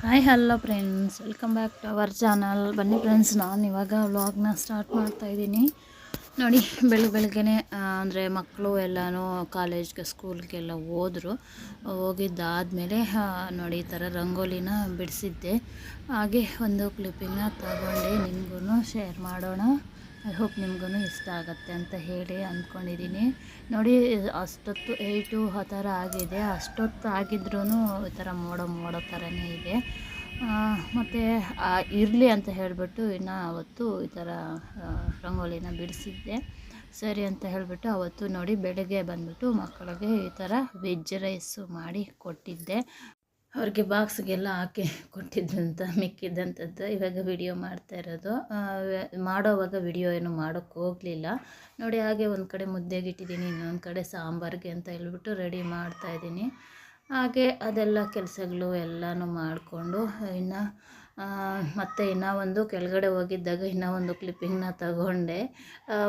Hi hello friends welcome back to our channel ಬನ್ನಿ friends ನಾನು ಇವಾಗ ವ್ಲಾಗ್ನ ಸ್ಟಾರ್ಟ್ ಮಾಡ್ತಾ ಇದ್ದೀನಿ. ನೋಡಿ ಬೆಳಗ್ಗೆ ಬೆಳಗ್ಗೆನೆ ಅಂದರೆ ಮಕ್ಕಳು ಎಲ್ಲನೂ ಕಾಲೇಜ್ಗೆ ಸ್ಕೂಲ್ಗೆಲ್ಲ ಹೋದರು. ಹೋಗಿದ್ದಾದಮೇಲೆ ನೋಡಿ, ಈ ಥರ ರಂಗೋಲಿನ ಬಿಡಿಸಿದ್ದೆ. ಹಾಗೆ ಒಂದು ಕ್ಲಿಪ್ಪಿಂಗ್ನ ತಗೊಂಡು ನಿಮಗೂ ಶೇರ್ ಮಾಡೋಣ. ಐ ಹೋಪ್ ನಿಮಗೂ ಇಷ್ಟ ಆಗುತ್ತೆ ಅಂತ ಹೇಳಿ ಅಂದ್ಕೊಂಡಿದ್ದೀನಿ. ನೋಡಿ, ಅಷ್ಟೊತ್ತು ಏಯ್ಟು ಆ ಥರ ಆಗಿದೆ. ಅಷ್ಟೊತ್ತು ಆಗಿದ್ರೂ ಈ ಥರ ಮೋಡ ಮೋಡ ಥರನೇ ಇದೆ. ಮತ್ತು ಇರಲಿ ಅಂತ ಹೇಳಿಬಿಟ್ಟು ಇನ್ನು ಅವತ್ತು ಈ ಥರ ರಂಗೋಲಿನ ಬಿಡಿಸಿದ್ದೆ. ಸರಿ ಅಂತ ಹೇಳಿಬಿಟ್ಟು ಅವತ್ತು ನೋಡಿ ಬೆಳಗ್ಗೆ ಬಂದುಬಿಟ್ಟು ಮಕ್ಕಳಿಗೆ ಈ ಥರ ವೆಜ್ ರೈಸು ಮಾಡಿ ಕೊಟ್ಟಿದ್ದೆ. ಅವ್ರಿಗೆ ಬಾಕ್ಸ್ಗೆಲ್ಲ ಹಾಕಿ ಕೊಟ್ಟಿದ್ದಂತ, ಮಿಕ್ಕಿದ್ದಂಥದ್ದು ಇವಾಗ ವಿಡಿಯೋ ಮಾಡ್ತಾ ಇರೋದು. ಮಾಡೋವಾಗ ವಿಡಿಯೋ ಏನು ಮಾಡೋಕ್ಕೆ ಹೋಗಲಿಲ್ಲ. ನೋಡಿ ಹಾಗೆ ಒಂದು ಕಡೆ ಮುದ್ದೆಗೆ ಇಟ್ಟಿದ್ದೀನಿ, ಇನ್ನೊಂದು ಕಡೆ ಸಾಂಬಾರಿಗೆ ಅಂತ ಹೇಳ್ಬಿಟ್ಟು ರೆಡಿ ಮಾಡ್ತಾ ಇದ್ದೀನಿ. ಹಾಗೆ ಅದೆಲ್ಲ ಕೆಲಸಗಳು ಎಲ್ಲನೂ ಮಾಡಿಕೊಂಡು, ಇನ್ನು ಮತ್ತು ಇನ್ನೂ ಒಂದು ಕೆಳಗಡೆ ಹೋಗಿದ್ದಾಗ ಇನ್ನೂ ಒಂದು ಕ್ಲಿಪ್ಪಿಂಗ್ನ ತಗೊಂಡೆ.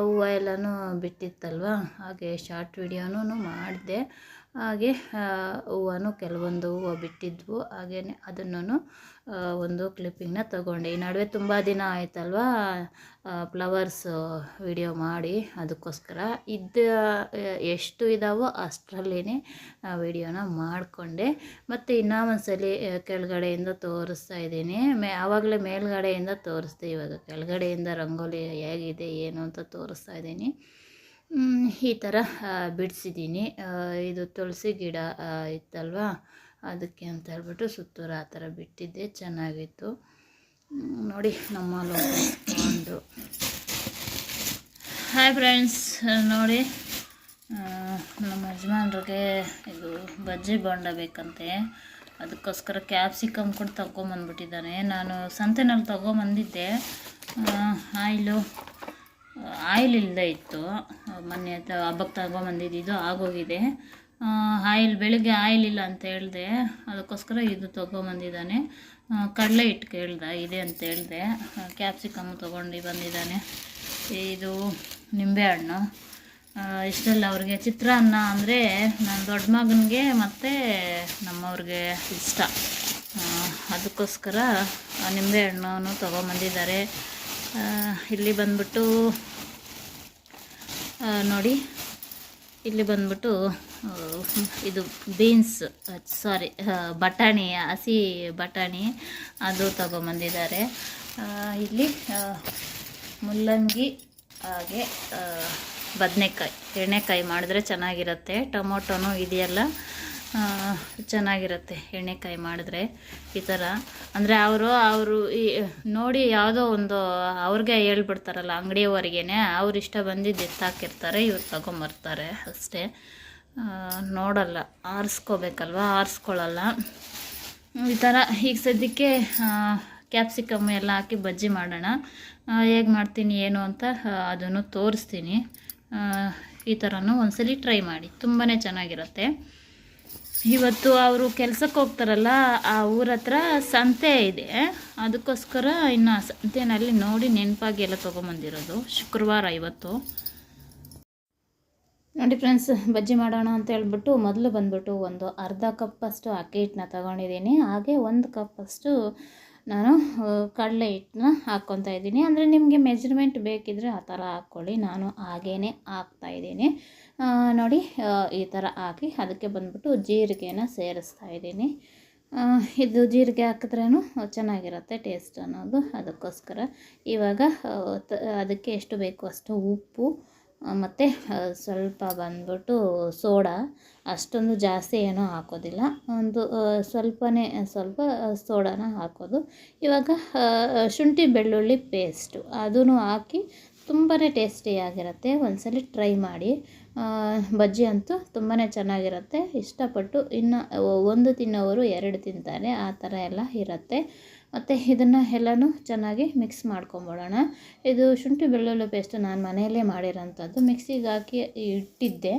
ಹೂವು ಎಲ್ಲನೂ ಬಿಟ್ಟಿತ್ತಲ್ವ? ಹಾಗೆ ಶಾರ್ಟ್ ವಿಡಿಯೋನೂ ಮಾಡಿದೆ. ಹಾಗೆ ಹೂವನ್ನು ಹೂವನು ಕೆಲವೊಂದು ಹೂವು ಬಿಟ್ಟಿದ್ವು. ಹಾಗೆಯೇ ಅದನ್ನು ಒಂದು ಕ್ಲಿಪ್ಪಿಂಗ್ನ ತಗೊಂಡೆ. ಈ ನಡುವೆ ತುಂಬ ದಿನ ಆಯ್ತಲ್ವಾ? ಫ್ಲವರ್ಸ್ ವಿಡಿಯೋ ಮಾಡಿ ಅದಕ್ಕೋಸ್ಕರ. ಇದ್ದ ಎಷ್ಟು ಇದ್ದಾವೋ ಅಷ್ಟರಲ್ಲೇ ವಿಡಿಯೋನ ಮಾಡಿಕೊಂಡೆ. ಮತ್ತು ಇನ್ನೂ ಒಂದ್ಸಲಿ ಸಲ ಕೆಳಗಡೆಯಿಂದ ತೋರಿಸ್ತಾ ಇದ್ದೀನಿ. ಮೇ, ಆವಾಗಲೇ ಮೇಲ್ಗಡೆಯಿಂದ ತೋರಿಸ್ತೀವಿ ಇವಾಗ. ಕೆಳಗಡೆಯಿಂದ ರಂಗೋಲಿ ಹೇಗಿದೆ, ಏನು ಅಂತ ತೋರಿಸ್ತಾ ಇದ್ದೀನಿ. ಈ ಥರ ಬಿಡಿಸಿದ್ದೀನಿ ಇದು ತುಳಸಿ ಗಿಡ ಇತ್ತಲ್ವಾ? ಅದಕ್ಕೆ ಅಂತ ಹೇಳ್ಬಿಟ್ಟು ಸುತ್ತೂರು ಆ ಥರ ಬಿಟ್ಟಿದ್ದೆ. ಚೆನ್ನಾಗಿತ್ತು. ನೋಡಿ ನಮ್ಮ ಒಂದು ಹಾಯ್ ಫ್ರೆಂಡ್ಸ್ ನೋಡಿ ನಮ್ಮ ಯಜಮಾನ್ರಿಗೆ ಇದು ಬಜ್ಜಿ ಬಾಂಡ ಬೇಕಂತೆ. ಅದಕ್ಕೋಸ್ಕರ ಕ್ಯಾಪ್ಸಿಕಮ್ ಕೂಡ ತಗೊಂಬಂದ್ಬಿಟ್ಟಿದ್ದಾನೆ. ನಾನು ಸಂತೆನಲ್ಲಿ ತಗೊಂಬಂದಿದ್ದೆ. ಆಯಿಲು ಆಯಿಲ್ ಇಲ್ಲದೆ ಇತ್ತು. ಮೊನ್ನೆ ಹಬ್ಬಕ್ಕೆ ತಗೊಂಬಂದಿದ್ದು ಆಗೋಗಿದೆ. ಆಯಿಲ್, ಬೆಳಗ್ಗೆ ಆಯಿಲ್ ಇಲ್ಲ ಅಂತ ಹೇಳಿದೆ. ಅದಕ್ಕೋಸ್ಕರ ಇದು ತೊಗೊಂಬಂದಿದ್ದಾನೆ ಕಡಲೆ ಹಿಟ್ಟು ಕೇಳ್ದ, ಇದೆ ಅಂತ ಹೇಳಿದೆ. ಕ್ಯಾಪ್ಸಿಕಮ್ ತೊಗೊಂಡು ಬಂದಿದ್ದಾನೆ. ಇದು ನಿಂಬೆ ಹಣ್ಣು. ಇಷ್ಟೆಲ್ಲ ಅವ್ರಿಗೆ. ಚಿತ್ರಾನ್ನ ಅಂದರೆ ನನ್ನ ದೊಡ್ಡ ಮಗನಿಗೆ ಮತ್ತು ನಮ್ಮವ್ರಿಗೆ ಇಷ್ಟ. ಅದಕ್ಕೋಸ್ಕರ ನಿಂಬೆ ನಿಂಬೆಹಣ್ಣು ತೊಗೊಂಬಂದಿದ್ದಾರೆ ಇಲ್ಲಿ ಬಂದ್ಬಿಟ್ಟು ನೋಡಿ, ಇಲ್ಲಿ ಬಂದ್ಬಿಟ್ಟು ಇದು ಬೀನ್ಸ್ ಸಾರಿ ಬಟಾಣಿ, ಹಸಿ ಬಟಾಣಿ ಅದು ತಗೊಂಬಂದಿದ್ದಾರೆ. ಇಲ್ಲಿ ಮುಲ್ಲಂಗಿ, ಹಾಗೆ ಬದನೆಕಾಯಿ, ಎಣ್ಣೆಕಾಯಿ ಮಾಡಿದ್ರೆ ಚೆನ್ನಾಗಿರುತ್ತೆ. ಟೊಮೊಟೊನೂ ಇದೆಯಲ್ಲ. ಚೆನ್ನಾಗಿರುತ್ತೆ ಎಣ್ಣೆಕಾಯಿ ಮಾಡಿದ್ರೆ ಈ ಥರ ಅಂದರೆ ಅವರು ಅವರು ಈ, ನೋಡಿ ಯಾವುದೋ ಒಂದು ಅವ್ರಿಗೆ ಹೇಳ್ಬಿಡ್ತಾರಲ್ಲ ಅಂಗಡಿಯವರಿಗೇನೆ, ಅವ್ರು ಇಷ್ಟ ಬಂದಿದ್ದು ಎತ್ತಾಕಿರ್ತಾರೆ, ಇವ್ರು ತಗೊಂಬರ್ತಾರೆ ಅಷ್ಟೇ. ನೋಡಲ್ಲ, ಆರಿಸ್ಕೋಬೇಕಲ್ವ ಆರಿಸ್ಕೊಳ್ಳಲ್ಲ ಈ ಥರ ಈಗ ಸದ್ಯಕ್ಕೆ ಕ್ಯಾಪ್ಸಿಕಮ್ ಎಲ್ಲ ಹಾಕಿ ಬಜ್ಜಿ ಮಾಡೋಣ. ಹೇಗೆ ಮಾಡ್ತೀನಿ, ಏನು ಅಂತ ಅದನ್ನು ತೋರಿಸ್ತೀನಿ. ಈ ಥರನೂ ಒಂದ್ಸಲಿ ಟ್ರೈ ಮಾಡಿ ತುಂಬಾ ಚೆನ್ನಾಗಿರುತ್ತೆ. ಇವತ್ತು ಅವರು ಕೆಲ್ಸಕ್ಕೆ ಹೋಗ್ತಾರಲ್ಲ ಆ ಊರ ಹತ್ರ ಸಂತೆ ಇದೆ. ಅದಕ್ಕೋಸ್ಕರ ಇನ್ನು ಸಂತೆನಲ್ಲಿ ನೋಡಿ ನೆನಪಾಗಿ ಎಲ್ಲ ತೊಗೊಂಬಂದಿರೋದು. ಶುಕ್ರವಾರ ಇವತ್ತು. ನೋಡಿ ಫ್ರೆಂಡ್ಸ್ ಬಜ್ಜಿ ಮಾಡೋಣ ಅಂತ ಹೇಳ್ಬಿಟ್ಟು ಮೊದಲು ಬಂದ್ಬಿಟ್ಟು ಒಂದು ಅರ್ಧ ಕಪ್ಪಷ್ಟು ಅಕ್ಕಿ ಹಿಟ್ಟನ್ನ ತಗೊಂಡಿದ್ದೀನಿ. ಹಾಗೆ ಒಂದು ಕಪ್ಪಷ್ಟು ನಾನು ಕಡಲೆ ಹಿಟ್ಟನ್ನ ಹಾಕ್ಕೊತಾ ಇದ್ದೀನಿ. ಅಂದರೆ ನಿಮಗೆ ಮೆಜರ್ಮೆಂಟ್ ಬೇಕಿದ್ರೆ ಆ ಥರ ಹಾಕ್ಕೊಳ್ಳಿ. ನಾನು ಹಾಗೇ ಹಾಕ್ತಾ ಇದ್ದೀನಿ. ಆ, ನೋಡಿ ಈ ಥರ ಹಾಕಿ ಅದಕ್ಕೆ ಬಂದ್ಬಿಟ್ಟು ಜೀರಿಗೆನ ಸೇರಿಸ್ತಾ ಇದ್ದೀನಿ. ಇದು ಜೀರಿಗೆ ಹಾಕಿದ್ರೂ ಚೆನ್ನಾಗಿರುತ್ತೆ ಟೇಸ್ಟ್ ಅನ್ನೋದು ಅದಕ್ಕೋಸ್ಕರ. ಇವಾಗ ಅದಕ್ಕೆ ಎಷ್ಟು ಬೇಕು ಅಷ್ಟು ಉಪ್ಪು ಮತ್ತು ಸ್ವಲ್ಪ ಬಂದ್ಬಿಟ್ಟು ಸೋಡಾ. ಅಷ್ಟೊಂದು ಜಾಸ್ತಿ ಏನೂ ಹಾಕೋದಿಲ್ಲ. ಒಂದು ಸ್ವಲ್ಪನೇ, ಸ್ವಲ್ಪ ಸೋಡಾನ ಹಾಕೋದು. ಇವಾಗ ಶುಂಠಿ ಬೆಳ್ಳುಳ್ಳಿ ಪೇಸ್ಟು. ಅದೂ ಹಾಕಿ ತುಂಬಾ ಟೇಸ್ಟಿಯಾಗಿರುತ್ತೆ. ಒಂದ್ಸಲಿ ಟ್ರೈ ಮಾಡಿ. ಬಜ್ಜಿ ಅಂತೂ ತುಂಬಾ ಚೆನ್ನಾಗಿರುತ್ತೆ. ಇಷ್ಟಪಟ್ಟು ಇನ್ನು ಒಂದು ತಿನ್ನೋವರು ಎರಡು ತಿಂತಾರೆ. ಆ ಥರ ಎಲ್ಲ ಇರುತ್ತೆ. ಮತ್ತು ಇದನ್ನು ಎಲ್ಲನೂ ಚೆನ್ನಾಗಿ ಮಿಕ್ಸ್ ಮಾಡ್ಕೊಂಬಿಡೋಣ. ಇದು ಶುಂಠಿ ಬೆಳ್ಳುಳ್ಳಿ ಪೇಸ್ಟ್ ನಾನು ಮನೆಯಲ್ಲೇ ಮಾಡಿರೋಂಥದ್ದು. ಮಿಕ್ಸಿಗೆ ಹಾಕಿ ಇಟ್ಟಿದ್ದೆ.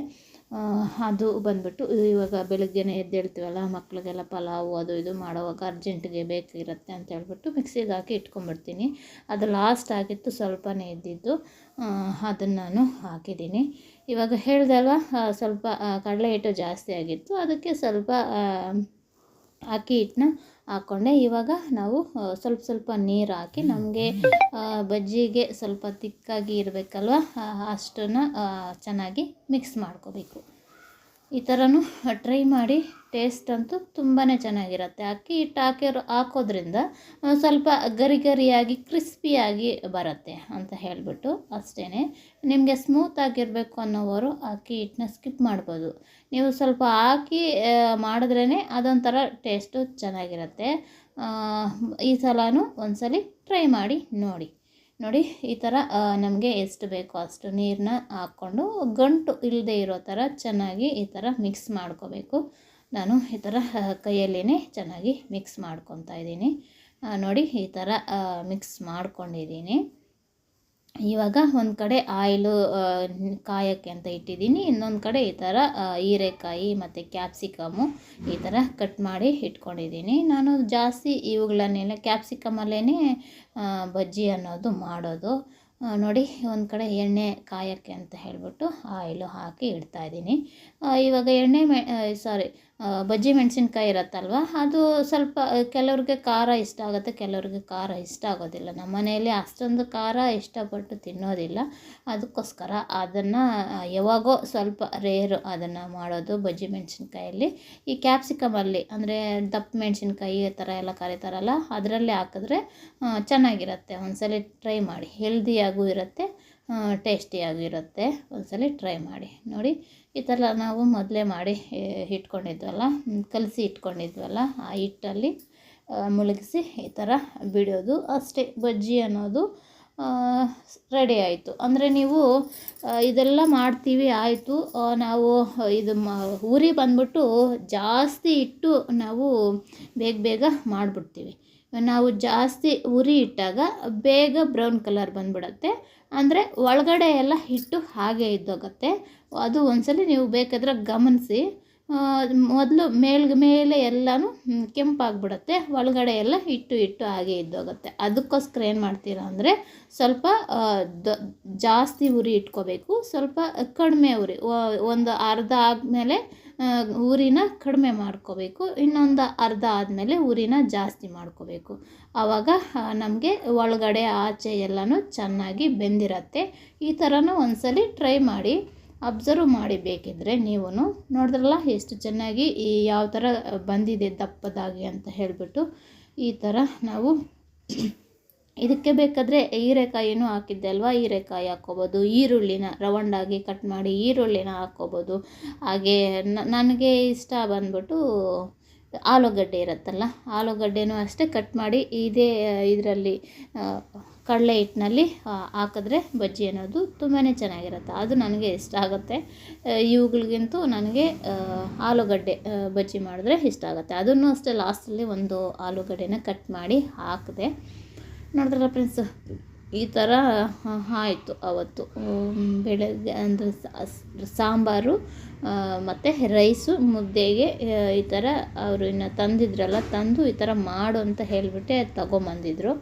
ಅದು ಬಂದ್ಬಿಟ್ಟು ಇವಾಗ ಬೆಳಗ್ಗೆನೇ ಎದ್ದೇಳ್ತೀವಲ್ಲ ಮಕ್ಕಳಿಗೆಲ್ಲ ಪಲಾವು ಅದು ಇದು ಮಾಡೋವಾಗ ಅರ್ಜೆಂಟಿಗೆ ಬೇಕಿರುತ್ತೆ ಅಂತ ಹೇಳ್ಬಿಟ್ಟು ಮಿಕ್ಸಿಗೆ ಹಾಕಿ ಇಟ್ಕೊಂಡ್ಬಿಡ್ತೀನಿ. ಅದು ಲಾಸ್ಟ್ ಆಗಿತ್ತು, ಸ್ವಲ್ಪನೇ ಇದ್ದಿದ್ದು. ಅದನ್ನು ನಾನು ಹಾಕಿದ್ದೀನಿ. ಇವಾಗ ಹೇಳ್ದಲ್ವ ಸ್ವಲ್ಪ ಕಡಲೆ ಹಿಟ್ಟು ಜಾಸ್ತಿ ಆಗಿತ್ತು. ಅದಕ್ಕೆ ಸ್ವಲ್ಪ ಅಕ್ಕಿ ಹಿಟ್ಟನ್ನ ಹಾಕ್ಕೊಂಡೆ ಇವಾಗ ನಾವು ಸ್ವಲ್ಪ ಸ್ವಲ್ಪ ನೀರು ಹಾಕಿ ನಮಗೆ ಬಜ್ಜಿಗೆ ಸ್ವಲ್ಪ ತಿಕ್ಕಾಗಿ ಇರಬೇಕಲ್ವ ಅಷ್ಟನ್ನು ಚೆನ್ನಾಗಿ ಮಿಕ್ಸ್ ಮಾಡ್ಕೋಬೇಕು. ಈ ಥರನೂ ಟ್ರೈ ಮಾಡಿ ಟೇಸ್ಟ್ ಅಂತೂ ತುಂಬಾ ಚೆನ್ನಾಗಿರುತ್ತೆ. ಅಕ್ಕಿ ಹಿಟ್ಟು ಹಾಕಿರೋ, ಹಾಕೋದ್ರಿಂದ ಸ್ವಲ್ಪ ಗರಿ ಗರಿಯಾಗಿ ಕ್ರಿಸ್ಪಿಯಾಗಿ ಬರುತ್ತೆ ಅಂತ ಹೇಳಿಬಿಟ್ಟು ಅಷ್ಟೇ ನಿಮಗೆ ಸ್ಮೂತ್ ಆಗಿರಬೇಕು ಅನ್ನೋವರು ಅಕ್ಕಿ ಹಿಟ್ಟನ್ನ ಸ್ಕಿಪ್ ಮಾಡ್ಬೋದು. ನೀವು ಸ್ವಲ್ಪ ಹಾಕಿ ಮಾಡಿದ್ರೇ ಅದೊಂಥರ ಟೇಸ್ಟು ಚೆನ್ನಾಗಿರುತ್ತೆ. ಈ ಸಲನೂ ಒಂದ್ಸಲಿ ಟ್ರೈ ಮಾಡಿ ನೋಡಿ. ನೋಡಿ, ಈ ಥರ ನಮಗೆ ಎಷ್ಟು ಬೇಕೋ ಅಷ್ಟು ನೀರನ್ನ ಹಾಕ್ಕೊಂಡು ಗಂಟು ಇಲ್ಲದೆ ಇರೋ ಥರ ಚೆನ್ನಾಗಿ ಈ ಥರ ಮಿಕ್ಸ್ ಮಾಡ್ಕೋಬೇಕು. ನಾನು ಈ ಥರ ಕೈಯಲ್ಲೇ ಚೆನ್ನಾಗಿ ಮಿಕ್ಸ್ ಮಾಡ್ಕೊತಾ ಇದ್ದೀನಿ. ನೋಡಿ, ಈ ಥರ ಮಿಕ್ಸ್ ಮಾಡ್ಕೊಂಡಿದ್ದೀನಿ. ಇವಾಗ ಒಂದು ಕಡೆ ಆಯಿಲು ಕಾಯೋಕ್ಕೆ ಅಂತ ಇಟ್ಟಿದ್ದೀನಿ. ಇನ್ನೊಂದು ಕಡೆ ಈ ಥರ ಹೀರೆಕಾಯಿ ಮತ್ತು ಕ್ಯಾಪ್ಸಿಕಮ್ಮು ಈ ಥರ ಕಟ್ ಮಾಡಿ ಇಟ್ಕೊಂಡಿದ್ದೀನಿ. ನಾನು ಜಾಸ್ತಿ ಇವುಗಳನ್ನೆಲ್ಲ ಕ್ಯಾಪ್ಸಿಕಮಲ್ಲೇ ಬಜ್ಜಿ ಅನ್ನೋದು ಮಾಡೋದು. ನೋಡಿ ಒಂದು ಕಡೆ ಎಣ್ಣೆ ಕಾಯೋಕ್ಕೆ ಅಂತ ಹೇಳಿಬಿಟ್ಟು ಆಯಿಲು ಹಾಕಿ ಇಡ್ತಾಯಿದ್ದೀನಿ ಇವಾಗ ಎಣ್ಣೆ ಸಾರಿ ಬಜ್ಜಿ ಮೆಣಸಿನ್ಕಾಯಿ ಇರುತ್ತಲ್ವ? ಅದು ಸ್ವಲ್ಪ ಕೆಲವ್ರಿಗೆ ಖಾರ ಇಷ್ಟ ಆಗುತ್ತೆ, ಕೆಲವ್ರಿಗೆ ಖಾರ ಇಷ್ಟ ಆಗೋದಿಲ್ಲ. ನಮ್ಮ ಮನೆಯಲ್ಲಿ ಅಷ್ಟೊಂದು ಖಾರ ಇಷ್ಟಪಟ್ಟು ತಿನ್ನೋದಿಲ್ಲ. ಅದಕ್ಕೋಸ್ಕರ ಅದನ್ನು ಯಾವಾಗೋ ಸ್ವಲ್ಪ ರೇರು ಅದನ್ನು ಮಾಡೋದು ಬಜ್ಜಿ ಮೆಣಸಿನ್ಕಾಯಲ್ಲಿ. ಈ ಕ್ಯಾಪ್ಸಿಕಮಲ್ಲಿ ಅಂದರೆ ದಪ್ಪ ಮೆಣಸಿನ್ಕಾಯಿ ಈ ಥರ ಎಲ್ಲ ಕರೀತಾರಲ್ಲ, ಅದರಲ್ಲಿ ಹಾಕಿದ್ರೆ ಚೆನ್ನಾಗಿರುತ್ತೆ. ಒಂದ್ಸಲಿ ಟ್ರೈ ಮಾಡಿ. ಹೆಲ್ದಿಯಾಗೂ ಇರುತ್ತೆ. ಟೇಸ್ಟಿಯಾಗೂ ಒಂದ್ಸಲ ಟ್ರೈ ಮಾಡಿ. ನೋಡಿ, ಈ ಥರ ನಾವು ಮೊದಲೇ ಮಾಡಿ ಇಟ್ಕೊಂಡಿದ್ವಲ್ಲ ಕಲಸಿ ಇಟ್ಕೊಂಡಿದ್ವಲ್ಲ, ಆ ಹಿಟ್ಟಲ್ಲಿ ಮುಳುಗಿಸಿ ಈ ಥರ ಬಿಡೋದು ಅಷ್ಟೇ. ಬಜ್ಜಿ ಅನ್ನೋದು ರೆಡಿ ಆಯಿತು. ಅಂದರೆ ನೀವು ಇದೆಲ್ಲ ಮಾಡ್ತೀವಿ, ಆಯಿತು. ನಾವು, ಇದು ಮ, ಊರಿಗೆ ಬಂದ್ಬಿಟ್ಟು ಜಾಸ್ತಿ ಇಟ್ಟು ನಾವು ಬೇಗ ಬೇಗ ಮಾಡಿಬಿಡ್ತೀವಿ. ನಾವು ಜಾಸ್ತಿ ಉರಿ ಇಟ್ಟಾಗ ಬೇಗ ಬ್ರೌನ್ ಕಲರ್ ಬಂದ್ಬಿಡುತ್ತೆ. ಅಂದರೆ ಒಳಗಡೆ ಎಲ್ಲ ಹಿಟ್ಟು ಹಾಗೆ ಇದ್ದೋಗುತ್ತೆ. ಅದು ಒಂದ್ಸಲ ನೀವು ಬೇಕಾದ್ರೆ ಗಮನಿಸಿ. ಮೊದಲು ಮೇಲ್ಗೆ ಮೇಲೆ ಎಲ್ಲನೂ ಕೆಂಪಾಗ್ಬಿಡುತ್ತೆ. ಒಳಗಡೆ ಎಲ್ಲ ಹಿಟ್ಟು ಹಿಟ್ಟು ಹಾಗೆ ಇದ್ದೋಗುತ್ತೆ. ಅದಕ್ಕೋಸ್ಕರ ಏನು ಮಾಡ್ತೀರಾ ಅಂದರೆ ಸ್ವಲ್ಪ ಜಾಸ್ತಿ ಉರಿ ಇಟ್ಕೋಬೇಕು. ಸ್ವಲ್ಪ ಕಡಿಮೆ ಉರಿ ಒಂದು ಅರ್ಧ ಆದಮೇಲೆ ಉರಿನ ಕಡಿಮೆ ಮಾಡ್ಕೋಬೇಕು. ಇನ್ನೊಂದು ಅರ್ಧ ಆದಮೇಲೆ ಉರಿನ ಜಾಸ್ತಿ ಮಾಡ್ಕೋಬೇಕು. ಆವಾಗ ನಮಗೆ ಒಳಗಡೆ ಆಚೆ ಎಲ್ಲನೂ ಚೆನ್ನಾಗಿ ಬೆಂದಿರತ್ತೆ. ಈ ಥರನೂ ಒಂದ್ಸಲಿ ಟ್ರೈ ಮಾಡಿ, ಅಬ್ಸರ್ವ್ ಮಾಡಿ ಬೇಕಿದ್ರೆ ನೀವು ನೋಡಿದ್ರಲ್ಲ ಎಷ್ಟು ಚೆನ್ನಾಗಿ ಈ ಯಾವ ಥರ ಬಂದಿದೆ ದಪ್ಪದಾಗಿ ಅಂತ ಹೇಳಿಬಿಟ್ಟು ಈ ಥರ ನಾವು ಇದಕ್ಕೆ ಬೇಕಾದರೆ ಹೀರೆಕಾಯಿನೂ ಹಾಕಿದ್ದೆ ಅಲ್ವಾ? ಹೀರೆಕಾಯಿ ಹಾಕ್ಕೋಬೋದು. ಈರುಳ್ಳಿನ ರವಂಡಾಗಿ ಕಟ್ ಮಾಡಿ ಈರುಳ್ಳಿನ ಹಾಕ್ಕೋಬೋದು. ಹಾಗೆ ನನಗೆ ಇಷ್ಟ ಬಂದ್ಬಿಟ್ಟು ಆಲೂಗಡ್ಡೆ ಇರುತ್ತಲ್ಲ, ಆಲೂಗಡ್ಡೆನೂ ಅಷ್ಟೇ ಕಟ್ ಮಾಡಿ ಇದೇ ಇದರಲ್ಲಿ ಕಡಲೆ ಹಿಟ್ಟಿನಲ್ಲಿ ಹಾಕಿದ್ರೆ ಬಜ್ಜಿ ಅನ್ನೋದು ತುಂಬಾ ಚೆನ್ನಾಗಿರುತ್ತೆ. ಅದು ನನಗೆ ಇಷ್ಟ ಆಗುತ್ತೆ. ಇವುಗಳಿಗಿಂತೂ ನನಗೆ ಆಲೂಗಡ್ಡೆ ಬಜ್ಜಿ ಮಾಡಿದ್ರೆ ಇಷ್ಟ ಆಗುತ್ತೆ. ಅದನ್ನು ಅಷ್ಟೇ ಲಾಸ್ಟಲ್ಲಿ ಒಂದು ಆಲೂಗಡ್ಡೆನ ಕಟ್ ಮಾಡಿ ಹಾಕಿದೆ. ನೋಡಿದ್ರಲ್ಲ ಫ್ರೆಂಡ್ಸ್ ಈ ಥರ ಆಯಿತು ಅವತ್ತು. ಬೆಳಗ್ಗೆ ಅಂದರೆ ಸಾಂಬಾರು ಮತ್ತು ರೈಸು, ಮುದ್ದೆಗೆ ಈ ಥರ ಅವರು ಇನ್ನು ತಂದಿದ್ರಲ್ಲ, ತಂದು ಈ ಥರ ಮಾಡು ಅಂತ ಹೇಳಿಬಿಟ್ಟೆ ತಗೊಂಬಂದಿದ್ರು.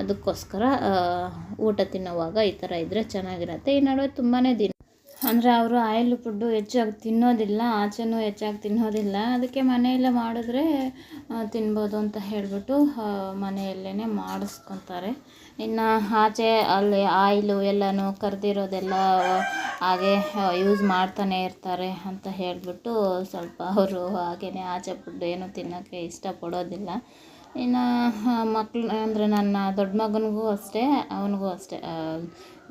ಅದಕ್ಕೋಸ್ಕರ ಊಟ ತಿನ್ನೋವಾಗ ಈ ಥರ ಇದ್ದರೆ ಚೆನ್ನಾಗಿರತ್ತೆ. ಈ ನಡುವೆ ತುಂಬಾ ದಿನ ಅಂದರೆ ಅವರು ಆಯಿಲ್ ಫುಡ್ಡು ಹೆಚ್ಚಾಗಿ ತಿನ್ನೋದಿಲ್ಲ, ಆಚೆನೂ ಹೆಚ್ಚಾಗಿ ತಿನ್ನೋದಿಲ್ಲ. ಅದಕ್ಕೆ ಮನೆಯಲ್ಲೇ ಮಾಡಿದ್ರೆ ತಿನ್ಬೋದು ಅಂತ ಹೇಳಿಬಿಟ್ಟು ಮನೆಯಲ್ಲೇ ಮಾಡಿಸ್ಕೊತಾರೆ. ಇನ್ನು ಆಚೆ ಅಲ್ಲಿ ಆಯಿಲು ಎಲ್ಲನೂ ಕರೆದಿರೋದೆಲ್ಲ, ಹಾಗೆ ಯೂಸ್ ಮಾಡ್ತಾನೆ ಇರ್ತಾರೆ ಅಂತ ಹೇಳಿಬಿಟ್ಟು ಸ್ವಲ್ಪ ಅವರು ಹಾಗೆಯೇ ಆಚೆ ಫುಡ್ ಏನು ತಿನ್ನೋಕ್ಕೆ ಇಷ್ಟಪಡೋದಿಲ್ಲ. ಇನ್ನು ಮಕ್ಳು, ಅಂದರೆ ನನ್ನ ದೊಡ್ಡ ಮಗನಿಗೂ ಅಷ್ಟೇ, ಅವನಿಗೂ ಅಷ್ಟೇ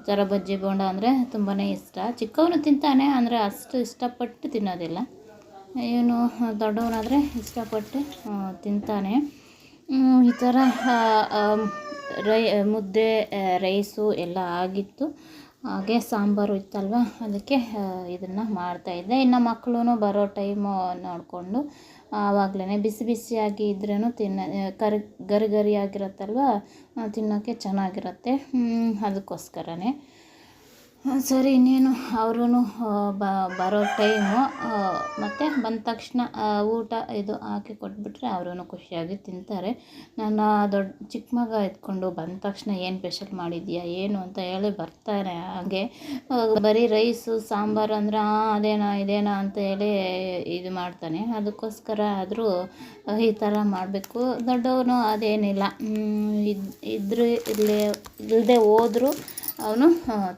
ಥರ ಬಜ್ಜಿ ಬೋಂಡ ಅಂದರೆ ತುಂಬಾ ಇಷ್ಟ. ಚಿಕ್ಕವನು ತಿಂತಾನೆ, ಅಂದರೆ ಅಷ್ಟು ಇಷ್ಟಪಟ್ಟು ತಿನ್ನೋದಿಲ್ಲ. ಇವನು ದೊಡ್ಡವನಾದರೆ ಇಷ್ಟಪಟ್ಟು ತಿಂತಾನೆ. ಈ ಥರ ರೈ, ಮುದ್ದೆ ರೈಸು ಎಲ್ಲ ಆಗಿತ್ತು. ಹಾಗೆ ಸಾಂಬಾರು ಇತ್ತಲ್ವ? ಅದಕ್ಕೆ ಇದನ್ನು ಮಾಡ್ತಾಯಿದ್ದೆ ಇನ್ನು ಮಕ್ಕಳು ಬರೋ ಟೈಮು ನೋಡಿಕೊಂಡು ಆವಾಗಲೇ ಬಿಸಿ ಬಿಸಿಯಾಗಿ ಇದ್ರೂ ತಿನ್ನ ಕರಿ, ಗರಿ ಗರಿಯಾಗಿರುತ್ತಲ್ವ? ತಿನ್ನೋಕ್ಕೆ ಚೆನ್ನಾಗಿರುತ್ತೆ. ಅದಕ್ಕೋಸ್ಕರನೇ. ಸರಿ, ಇನ್ನೇನು? ಅವರು ಬರೋ ಟೈಮು ಮತ್ತು ಬಂದ ತಕ್ಷಣ ಊಟ ಇದು ಹಾಕಿ ಕೊಟ್ಬಿಟ್ರೆ ಅವರು ಖುಷಿಯಾಗಿ ತಿಂತಾರೆ. ನನ್ನ ದೊಡ್ಡ ಚಿಕ್ಕ ಮಗ ಎತ್ಕೊಂಡು ಬಂದ ತಕ್ಷಣ ಏನು ಸ್ಪೆಷಲ್ ಮಾಡಿದ್ಯಾ, ಏನು ಅಂತ ಹೇಳಿ ಬರ್ತಾನೆ ಹಾಗೆ. ಬರೀ ರೈಸು ಸಾಂಬಾರು ಅಂದ್ರೆ ಅದೇನಾ, ಇದೇನಾ ಅಂತ ಹೇಳಿ ಇದು ಮಾಡ್ತಾನೆ. ಅದಕ್ಕೋಸ್ಕರ ಆದರೂ ಈ ಥರ ಮಾಡಬೇಕು. ದೊಡ್ಡವನು ಅದೇನಿಲ್ಲ. ಇದು, ಇದ್ರೆ ಇಲ್ಲೇ ಇಲ್ಲದೆ ಹೋದರೂ ಅವನು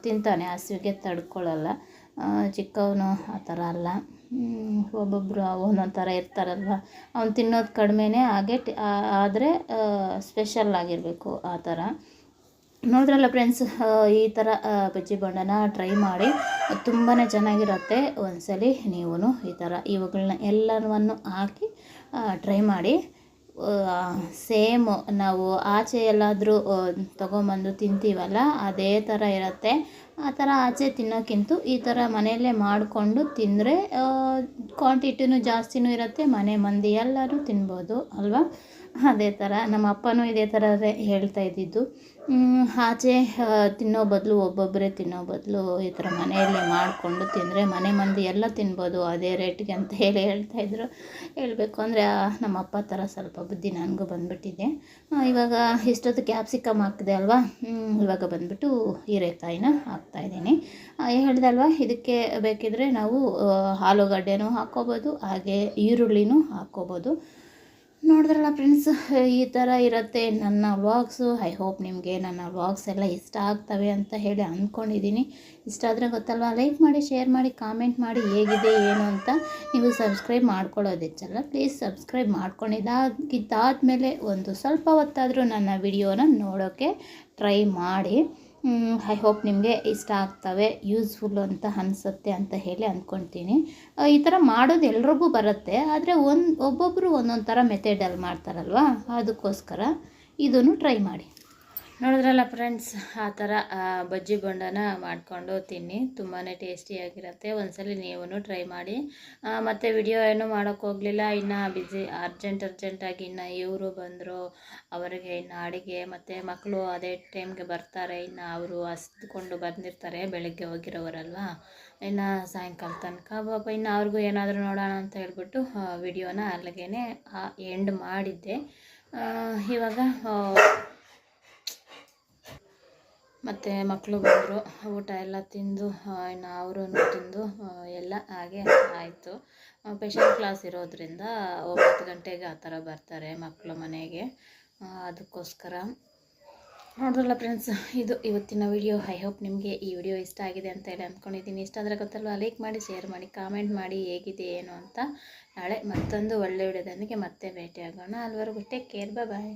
ತಿಂತಾನೆ, ಹಸಿವಿಗೆ ತಡ್ಕೊಳ್ಳಲ್ಲ ಚಿಕ್ಕವನು ಆ ಥರ ಅಲ್ಲ. ಒಬ್ಬೊಬ್ಬರು ಒಂದೊಂದು ಥರ ಇರ್ತಾರಲ್ವ? ಅವ್ನು ತಿನ್ನೋದು ಕಡಿಮೆನೇ ಹಾಗೆ ಟಿ ಆದರೆ ಸ್ಪೆಷಲ್ ಆಗಿರಬೇಕು ಆ ಥರ. ನೋಡಿದ್ರಲ್ಲ ಫ್ರೆಂಡ್ಸ್ ಈ ಥರ ಬಜ್ಜಿ ಬಣ್ಣನ ಟ್ರೈ ಮಾಡಿ ತುಂಬಾ ಚೆನ್ನಾಗಿರುತ್ತೆ. ಒಂದ್ಸಲಿ ನೀವು ಈ ಥರ ಇವುಗಳನ್ನ ಎಲ್ಲವನ್ನು ಹಾಕಿ ಟ್ರೈ ಮಾಡಿ ಸೇಮ್ ನಾವು ಆಚೆ ಎಲ್ಲಾದರೂ ತೊಗೊಂಬಂದು ತಿಂತೀವಲ್ಲ, ಅದೇ ಥರ ಇರುತ್ತೆ. ಆ ಥರ ಆಚೆ ತಿನ್ನೋಕ್ಕಿಂತ ಈ ಥರ ಮನೆಯಲ್ಲೇ ಮಾಡಿಕೊಂಡು ತಿಂದರೆ ಕ್ವಾಂಟಿಟಿನೂ ಜಾಸ್ತಿನೂ ಇರುತ್ತೆ, ಮನೆ ಮಂದಿ ಎಲ್ಲರೂ ತಿನ್ಬೋದು, ಅಲ್ವಾ? ಅದೇ ಥರ ನಮ್ಮ ಅಪ್ಪನೂ ಇದೇ ಥರವೇ ಹೇಳ್ತಾ ಇದ್ದಿದ್ದು. ಆಚೆ ತಿನ್ನೋ ಬದಲು ಒಬ್ಬೊಬ್ಬರೇ ತಿನ್ನೋ ಬದಲು ಈ ಥರ ಮನೆಯಲ್ಲೇ ಮಾಡಿಕೊಂಡು ತಿಂದರೆ ಮನೆ ಮಂದಿ ಎಲ್ಲ ತಿನ್ಬೋದು, ಅದೇ ರೇಟಿಗೆ ಅಂತ ಹೇಳಿ ಹೇಳ್ತಾಯಿದ್ರು ಹೇಳಬೇಕು ಅಂದರೆ ನಮ್ಮ ಅಪ್ಪ ಥರ ಸ್ವಲ್ಪ ಬುದ್ಧಿ ನನಗೂ ಬಂದುಬಿಟ್ಟಿದೆ. ಇವಾಗ ಇಷ್ಟೊತ್ತು ಕ್ಯಾಪ್ಸಿಕಮ್ ಹಾಕಿದೆ ಅಲ್ವಾ? ಇವಾಗ ಬಂದುಬಿಟ್ಟು ಹೀರೆಕಾಯಿನ ಹಾಕ್ತಾಯಿದ್ದೀನಿ ಹೇಳಿದೆ ಅಲ್ವಾ, ಇದಕ್ಕೆ ಬೇಕಿದ್ರೆ ನಾವು ಆಲೂಗಡ್ಡೆನೂ ಹಾಕ್ಕೋಬೋದು, ಹಾಗೆ ಈರುಳ್ಳಿನೂ ಹಾಕ್ಕೋಬೋದು. ನೋಡಿದ್ರಲ್ಲ ಫ್ರೆಂಡ್ಸ್, ಈ ಥರ ಇರುತ್ತೆ ನನ್ನ ವ್ಲಾಗ್ಸು. ಐ ಹೋಪ್ ನಿಮಗೆ ನನ್ನ ವ್ಲಾಗ್ಸ್ ಎಲ್ಲ ಇಷ್ಟ ಆಗ್ತವೆ ಅಂತ ಹೇಳಿ ಅಂದ್ಕೊಂಡಿದ್ದೀನಿ ಇಷ್ಟ ಆದರೆ ಗೊತ್ತಲ್ವ? ಲೈಕ್ ಮಾಡಿ, ಶೇರ್ ಮಾಡಿ, ಕಾಮೆಂಟ್ ಮಾಡಿ ಹೇಗಿದೆ, ಏನು ಅಂತ ನೀವು ಸಬ್ಸ್ಕ್ರೈಬ್ ಮಾಡ್ಕೊಳ್ಳೋದು ಹೆಚ್ಚಲ್ಲ. ಪ್ಲೀಸ್ ಸಬ್ಸ್ಕ್ರೈಬ್ ಮಾಡ್ಕೊಂಡಿದ್ದಾಗಿದ್ದಾದಮೇಲೆ ಒಂದು ಸ್ವಲ್ಪ ಹೊತ್ತಾದರೂ ನನ್ನ ವಿಡಿಯೋನ ನೋಡೋಕ್ಕೆ ಟ್ರೈ ಮಾಡಿ. ಐ ಹೋಪ್ ನಿಮಗೆ ಇಷ್ಟ ಆಗ್ತವೆ ಯೂಸ್ಫುಲ್ ಅಂತ ಅನಿಸುತ್ತೆ ಅಂತ ಹೇಳಿ ಅಂದ್ಕೊಳ್ತೀನಿ ಈ ಥರ ಮಾಡೋದು ಎಲ್ರಿಗೂ ಬರುತ್ತೆ, ಆದರೆ ಒಂದು ಒಬ್ಬೊಬ್ಬರು ಒಂದೊಂದು ಥರ ಮೆಥಡಲ್ಲಿ ಮಾಡ್ತಾರಲ್ವಾ, ಅದಕ್ಕೋಸ್ಕರ ಇದನ್ನು ಟ್ರೈ ಮಾಡಿ. ನೋಡಿದ್ರಲ್ಲ ಫ್ರೆಂಡ್ಸ್ ಆ ಥರ ಬಜ್ಜಿ ಬೊಂಡನ ಮಾಡಿಕೊಂಡು ತಿನ್ನಿ. ತುಂಬಾ ಟೇಸ್ಟಿಯಾಗಿರುತ್ತೆ ಒಂದ್ಸಲಿ ನೀವು ಟ್ರೈ ಮಾಡಿ. ಮತ್ತು ವಿಡಿಯೋ ಏನೂ ಮಾಡೋಕ್ಕೆ ಹೋಗಲಿಲ್ಲ. ಇನ್ನು ಬಿಸಿ ಅರ್ಜೆಂಟ್ ಅರ್ಜೆಂಟಾಗಿ ಇನ್ನು ಇವರು ಬಂದರು, ಅವರಿಗೆ ಇನ್ನು ಅಡುಗೆ, ಮತ್ತು ಮಕ್ಕಳು ಅದೇ ಟೈಮ್ಗೆ ಬರ್ತಾರೆ. ಇನ್ನು ಅವರು ಹಸ್ದುಕೊಂಡು ಬಂದಿರ್ತಾರೆ ಬೆಳಗ್ಗೆ ಹೋಗಿರೋವರಲ್ವಾ ಇನ್ನು ಸಾಯಂಕಾಲ ತನಕ. ಪಾಪ ಇನ್ನು ಅವ್ರಿಗೂ ಏನಾದರೂ ನೋಡೋಣ ಅಂತ ಹೇಳ್ಬಿಟ್ಟು ವಿಡಿಯೋನ ಅಲ್ಲಿಗೆ ಎಂಡ್ ಮಾಡಿದ್ದೆ. ಇವಾಗ ಮತ್ತು ಮಕ್ಕಳು ಬಂದರು, ಊಟ ಎಲ್ಲ ತಿಂದು ಇನ್ನು ಅವರು ತಿಂದು ಎಲ್ಲ ಹಾಗೆ ಆಯಿತು. ಸ್ಪೆಷಲ್ ಕ್ಲಾಸ್ ಇರೋದ್ರಿಂದ ಒಂಬತ್ತು ಗಂಟೆಗೆ ಆ ಥರ ಬರ್ತಾರೆ ಮಕ್ಕಳು ಮನೆಗೆ. ಅದಕ್ಕೋಸ್ಕರ. ನೋಡಿದ್ರಲ್ಲ ಫ್ರೆಂಡ್ಸ್ ಇದು ಇವತ್ತಿನ ವಿಡಿಯೋ ಐ ಹೋಪ್ ನಿಮಗೆ ಈ ವಿಡಿಯೋ ಇಷ್ಟ ಆಗಿದೆ ಅಂತ ಹೇಳಿ ಅಂದ್ಕೊಂಡಿದ್ದೀನಿ ಇಷ್ಟ ಆದರೆ ಗೊತ್ತಲ್ವ? ಲೈಕ್ ಮಾಡಿ ಶೇರ್ ಮಾಡಿ ಕಾಮೆಂಟ್ ಮಾಡಿ ಹೇಗಿದೆ, ಏನು ಅಂತ ನಾಳೆ ಮತ್ತೊಂದು ಒಳ್ಳೆ ವಿಡಿಯೋದೊಂದಿಗೆ ಮತ್ತೆ ಭೇಟಿಯಾಗೋಣ. ಅಲ್ಲಿವರೆಗೂ ಟೇಕ್ ಕೇರ್ ಬಾಯ್